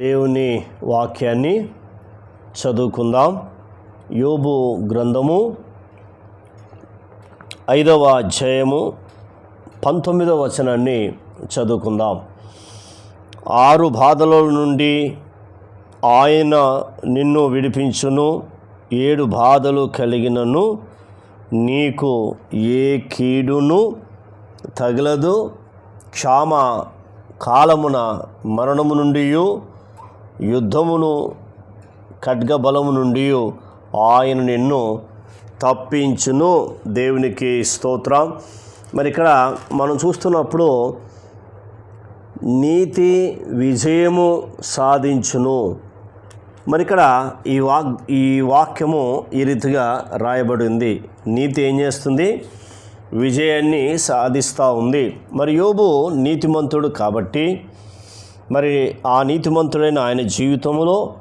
దేవుని వాక్యాన్ని చదువుకుందాం. యోబు గ్రంథము ఐదవ అధ్యాయము పంతొమ్మిదవ వచనాన్ని చదువుకుందాం. ఆరు బాధల నుండి ఆయన నిన్ను విడిపించును ఏడు బాధలు కలిగినను నీకు ఏ కీడును తగలదు. క్షామ కాలమున మరణము నుండియు యుద్ధమును ఖడ్గబలము నుండి ఆయన నిన్ను తప్పించును. దేవునికి స్తోత్రం. మరి ఇక్కడ మనం చూస్తున్నప్పుడు నీతి విజయము సాధించును. మరి ఇక్కడ ఈ వాక్ ఈ వాక్యము ఈ రీతిగా రాయబడింది. నీతి ఏం చేస్తుంది? విజయాన్ని సాధిస్తూ ఉంది. మరి యోబు నీతిమంతుడు కాబట్టి మరి ఆ నీతిమంతుడైన ఆయన జీవితంలో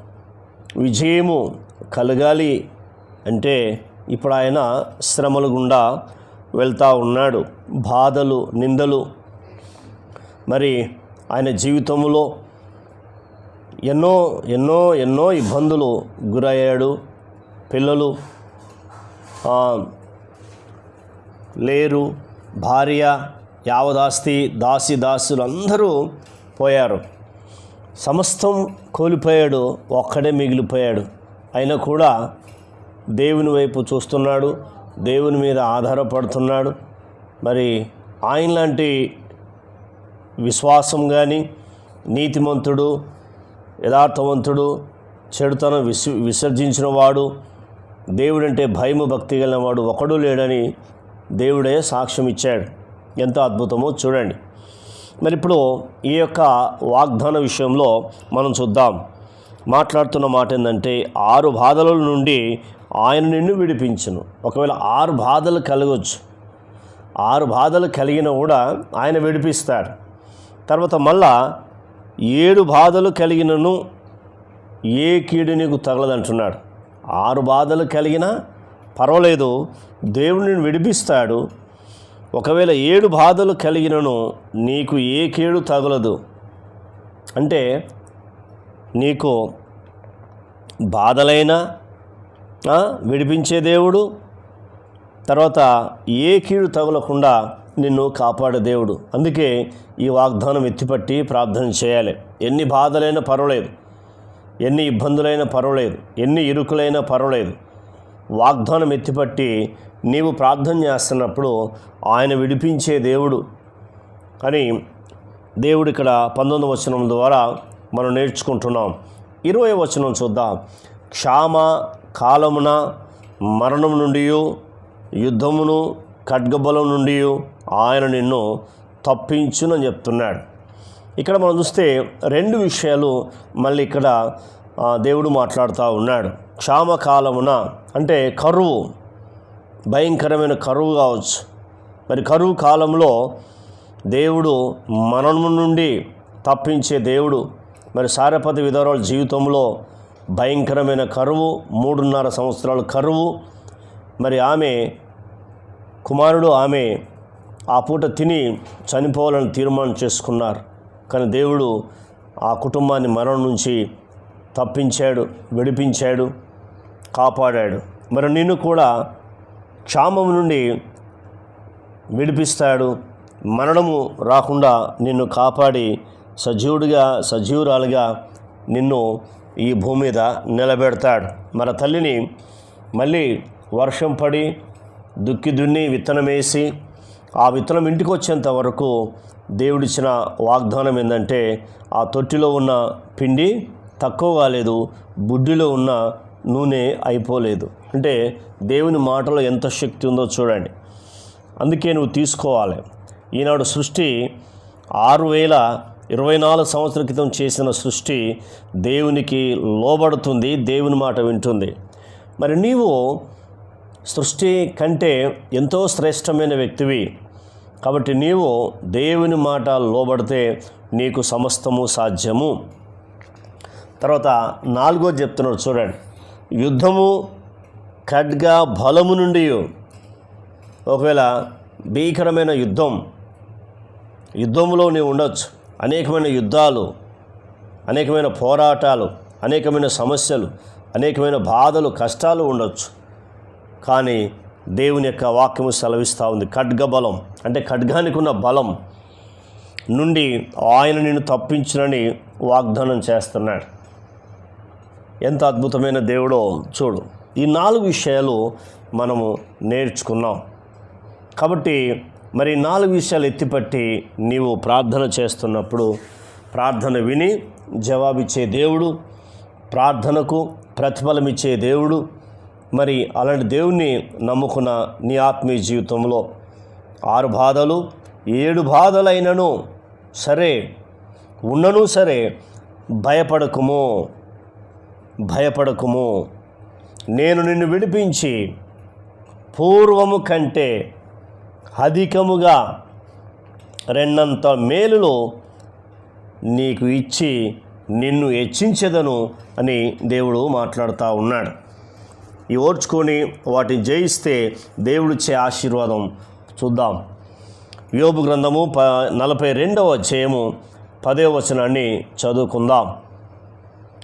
విజయము కలగాలి అంటే ఇప్పుడు ఆయన శ్రమల గుండా వెళ్తూ ఉన్నాడు. బాధలు నిందలు. మరి ఆయన జీవితంలో ఎన్నో ఎన్నో ఎన్నో ఇబ్బందులు గురయ్యాడు. పిల్లలు లేరు భార్య యావదాస్తి దాసి దాసులు అందరూ పోయారు. సమస్తం కోల్పోయాడు ఒక్కడే మిగిలిపోయాడు. అయినా కూడా దేవుని వైపు చూస్తున్నాడు దేవుని మీద ఆధారపడుతున్నాడు. మరి ఆయన లాంటి విశ్వాసం కానీ నీతిమంతుడు యథార్థవంతుడు చెడుతనం విస్ విసర్జించిన వాడు దేవుడంటే భయము భక్తి కలిగిన వాడు ఒకడు లేడని దేవుడే సాక్ష్యం ఇచ్చాడు ఎంత అద్భుతమో చూడండి. మరి ఇప్పుడు ఈ యొక్క వాగ్దాన విషయంలో మనం చూద్దాం. మాట్లాడుతున్న మాట ఏంటంటే ఆరు బాధల నుండి ఆయన నిన్ను విడిపించును. ఒకవేళ ఆరు బాధలు కలగవచ్చు ఆరు బాధలు కలిగిన కూడా ఆయన విడిపిస్తాడు. తర్వాత మళ్ళా ఏడు బాధలు కలిగినను ఏ కీడు నీకు తగలదంటున్నాడు. ఆరు బాధలు కలిగినా పర్వాలేదు దేవుడు నిన్ను విడిపిస్తాడు. ఒకవేళ ఏడు బాధలు కలిగినను నీకు ఏ కీడు తగలదు. అంటే నీకు బాధలైనా విడిపించే దేవుడు తర్వాత ఏ కీడు తగలకుండా నిన్ను కాపాడే దేవుడు. అందుకే ఈ వాగ్దానం ఎత్తిపట్టి ప్రార్థన చేయాలి. ఎన్ని బాధలైనా పర్వాలేదు. ఎన్ని ఇబ్బందులైనా పర్వాలేదు. ఎన్ని ఇరుకులైనా పర్వాలేదు. వాగ్దానం ఎత్తిపట్టి నీవు ప్రార్థన చేస్తున్నప్పుడు ఆయన విడిపించే దేవుడు. అని దేవుడు ఇక్కడ పంతొమ్మిది వచనం ద్వారా మనం నేర్చుకుంటున్నాం. ఇరవై వచనం చూద్దాం. క్షామ కాలమున మరణం నుండి యుద్ధమును ఖడ్గబలం నుండి ఆయన నిన్ను తప్పించునని చెప్తున్నాడు. ఇక్కడ మనం చూస్తే రెండు విషయాలు మళ్ళీ ఇక్కడ దేవుడు మాట్లాడుతూ ఉన్నాడు. క్షామకాలమున అంటే కరువు భయంకరమైన కరువు కావచ్చు. మరి కరువు కాలంలో దేవుడు మనము నుండి తప్పించే దేవుడు మరి సారపతి విధవరాల జీవితంలో భయంకరమైన కరువు మూడున్నర సంవత్సరాల కరువు. మరి ఆమె కుమారుడు ఆమె ఆ పూట తిని చనిపోవాలని తీర్మానం చేసుకున్నారు. కానీ దేవుడు ఆ కుటుంబాన్ని మరణం నుంచి తప్పించాడు విడిపించాడు కాపాడాడు. మరి నిన్ను కూడా క్షామం నుండి విడిపిస్తాడు. మరణము రాకుండా నిన్ను కాపాడి సజీవుడిగా సజీవురాలుగా నిన్ను ఈ భూమి మీద నిలబెడతాడు. మన తల్లిని మళ్ళీ వర్షం పడి దుక్కి దున్ని విత్తనం వేసి ఆ విత్తనం ఇంటికి వచ్చేంత వరకు దేవుడిచ్చిన వాగ్దానం ఏంటంటే ఆ తొట్టిలో ఉన్న పిండి తక్కువ కాలేదు బుడ్డిలో ఉన్న నూనె అయిపోలేదు. అంటే దేవుని మాటలో ఎంత శక్తి ఉందో చూడండి. అందుకే నువ్వు తీసుకోవాలి. ఈనాడు సృష్టి ఆరు వేల ఇరవై నాలుగు సంవత్సరాల క్రితం చేసిన సృష్టి దేవునికి లోబడుతుంది దేవుని మాట వింటుంది. మరి నీవు సృష్టి కంటే ఎంతో శ్రేష్టమైన వ్యక్తివి. కాబట్టి నీవు దేవుని మాట లోబడితే నీకు సమస్తము సాధ్యము. తర్వాత నాలుగో చెప్తున్నారు చూడండి. యుద్ధము ఖడ్గ బలము నుండి ఒకవేళ భీకరమైన యుద్ధం యుద్ధంలో నీవు ఉండొచ్చు. అనేకమైన యుద్ధాలు అనేకమైన పోరాటాలు అనేకమైన సమస్యలు అనేకమైన బాధలు కష్టాలు ఉండొచ్చు. కానీ దేవుని యొక్క వాక్యము సెలవిస్తూ ఉంది. ఖడ్గ బలం అంటే ఖడ్గానికి ఉన్న బలం నుండి ఆయన నిన్ను తప్పించునని వాగ్దానం చేస్తున్నాడు. ఎంత అద్భుతమైన దేవుడో చూడు. ఈ నాలుగు విషయాలు మనము నేర్చుకున్నాం. కాబట్టి మరి నాలుగు విషయాలు ఎత్తిపట్టి నీవు ప్రార్థన చేస్తున్నప్పుడు ప్రార్థన విని జవాబిచ్చే దేవుడు ప్రార్థనకు ప్రతిఫలం ఇచ్చే దేవుడు మరి అలాంటి దేవుణ్ణి నమ్ముకున్న నీ ఆత్మీయ జీవితంలో ఆరు బాధలు ఏడు బాధలైనను సరే ఉన్నను సరే భయపడకుము. భయపడకుము. నేను నిన్ను విడిపించి పూర్వము కంటే అధికముగా రెండంత మేలులో నీకు ఇచ్చి నిన్ను హెచ్చించదను అని దేవుడు మాట్లాడుతూ ఉన్నాడు. ఈ ఓర్చుకొని వాటిని జయిస్తే దేవుడిచ్చే ఆశీర్వాదం చూద్దాం. యోబు గ్రంథము ప నలభై రెండవ అధ్యాయము పదే వచనాన్ని చదువుకుందాం.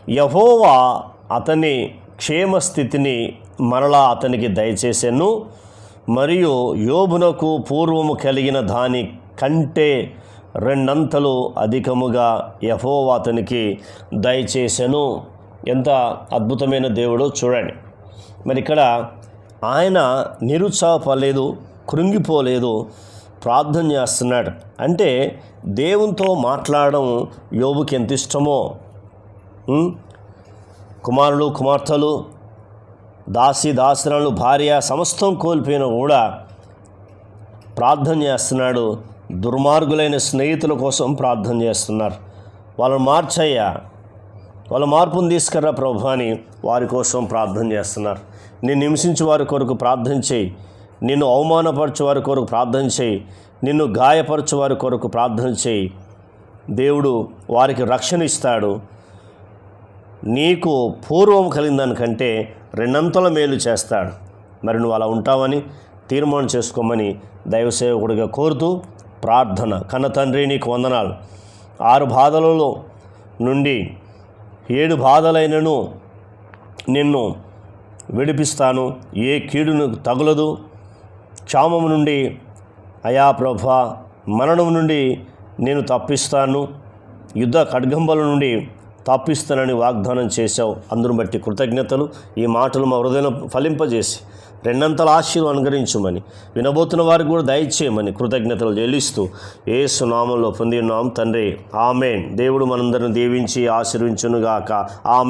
యహోవా అతని క్షేమస్థితిని మరలా అతనికి దయచేసెను. మరియు యోబునకు పూర్వము కలిగిన దాని కంటే రెండంతలు అధికముగా యహోవా అతనికి దయచేసెను. ఎంత అద్భుతమైన దేవుడో చూడండి. మరి ఇక్కడ ఆయన నిరుత్సాహపడలేదు కృంగిపోలేదు ప్రార్థన చేస్తున్నాడు. అంటే దేవునితో మాట్లాడడం యోబుకి ఎంత ఇష్టమో కుమారులు కుమార్తెలు దాసి దాసరాలు భార్య సమస్తం కోల్పోయిన కూడా ప్రార్థన చేస్తున్నాడు. దుర్మార్గులైన స్నేహితుల కోసం ప్రార్థన చేస్తున్నారు. వాళ్ళని మార్చయ్యా వాళ్ళ మార్పును తీసుకురా ప్రభు అని వారి కోసం ప్రార్థన చేస్తున్నారు. నిన్ను హింసించే వారి కొరకు ప్రార్థన చేయి. నిన్ను అవమానపరచు వారి కొరకు ప్రార్థన చేయి. నిన్ను గాయపరచు వారి కొరకు ప్రార్థన చేయి. దేవుడు వారికి రక్షణ ఇస్తాడు. నీకు పూర్వం కలిగిన దానికంటే రెండంతల మేలు చేస్తాడు. మరి నువ్వు అలా ఉంటావని తీర్మానం చేసుకోమని దైవసేవకుడిగా కోరుతూ ప్రార్థన. కన్న తండ్రి నీకు వందనాలు. ఆరు బాధలలో నుండి ఏడు బాధలైనను నిన్ను విడిపిస్తాను. ఏ కీడును తగులదు. క్షామం నుండి అయా ప్రభా మరణం నుండి నేను తప్పిస్తాను. యుద్ధ ఖడ్గంబల నుండి తప్పిస్తానని వాగ్దానం చేశావు. అందును బట్టి కృతజ్ఞతలు. ఈ మాటలు మా హృదయం ఫలింపజేసి రెండంతల ఆశీర్వాదం అనుగ్రహించమని వినబోతున్న వారికి కూడా దయచేయమని కృతజ్ఞతలు చెల్లిస్తూ ఏ సునామంలో పొందినాం తండ్రి. ఆమెన్. దేవుడు మనందరిని దీవించి ఆశీర్వించునుగాక. ఆమె